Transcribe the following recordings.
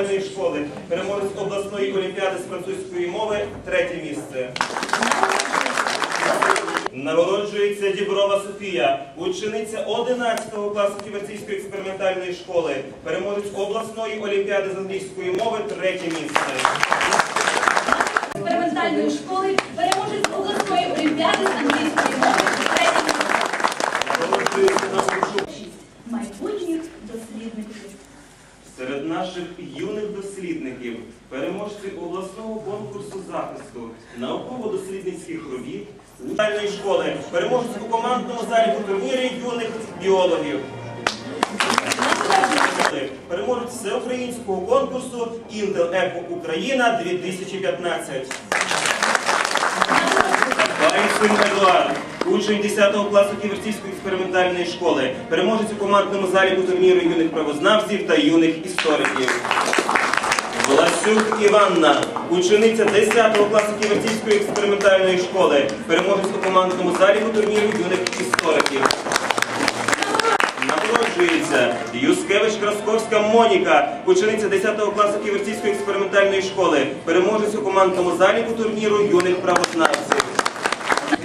експериментальної школи, переможець обласної олімпіади з французької мови, третє місце. Нагороджується Діброва Софія, учениця 11 класу Ківерцівської експериментальної школи, переможець обласної олімпіади з англійської мови, третє місце. експериментальної школи, переможець обласної олімпіади з англійської мови, третє місце. Нагороджується Наумчук. майбутніх дослідників. Серед наших юних дослідників, переможці обласного конкурсу захисту науково-дослідницьких робіт Національної школи, переможці у командному заліку турнірі юних біологів. Переможець всеукраїнського конкурсу Intel Eco Україна 2015. Байсин Едуард, учень 10 класу Ківерцівської експериментальної школи, переможець у командному заліку турніру юних правознавців та юних істориків. Власюк Іванна, учениця 10 класу Ківерцівської експериментальної школи, переможець у командному заліку турніру юних істориків. Нагороджується Юскевич Красковська Моніка, учениця 10 класу Ківерцівської експериментальної школи, переможець у командному заліку турніру юних правознавців.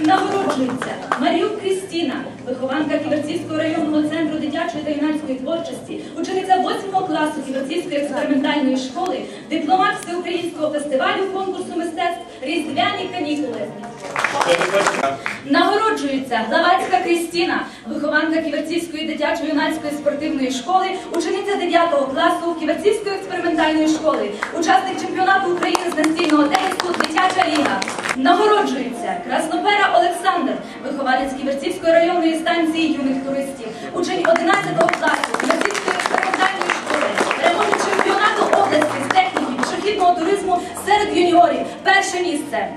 Нагороджується Маріюк Крістіна, вихованка Ківерцівського районного центру дитячої та юнацької творчості, учениця 8 класу Ківерцівської експериментальної школи, дипломат всеукраїнського фестивалю конкурсу мистецтв Різдвяні канікули. Нагороджується Главацька Крістіна, вихованка Ківерцівської дитячої юнацької спортивної школи, учениця 9 класу Ківерцівської експериментальної школи, учасник чемпіонату України з настільного тенісу Дитяча ліга. Нагороджується Краснопера Олександр, вихованець Ківерцівської районної станції юних туристів, учень 11 класу Ківерцівської експериментальної школи, переможець чемпіонату області з техніки пішохідного туризму серед юніорів. Перше місце.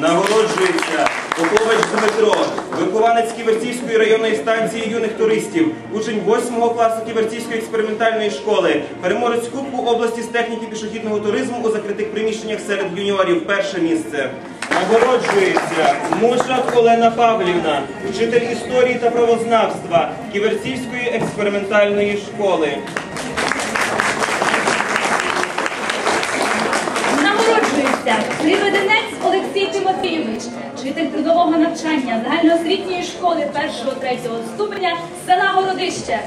Нагороджується Попович Дмитро, вихованець Ківерцівської районної станції юних туристів, учень 8 класу Ківерцівської експериментальної школи, переможець Кубку області з техніки пішохідного туризму у закритих приміщеннях серед юніорів. Перше місце. Нагороджується Мушак Олена Павлівна, вчитель історії та правознавства Ківерцівської експериментальної школи. Нагороджується Криведенець Олексій Тимофійович, вчитель трудового навчання загальноосвітньої школи 1-3 ступеня села Городище.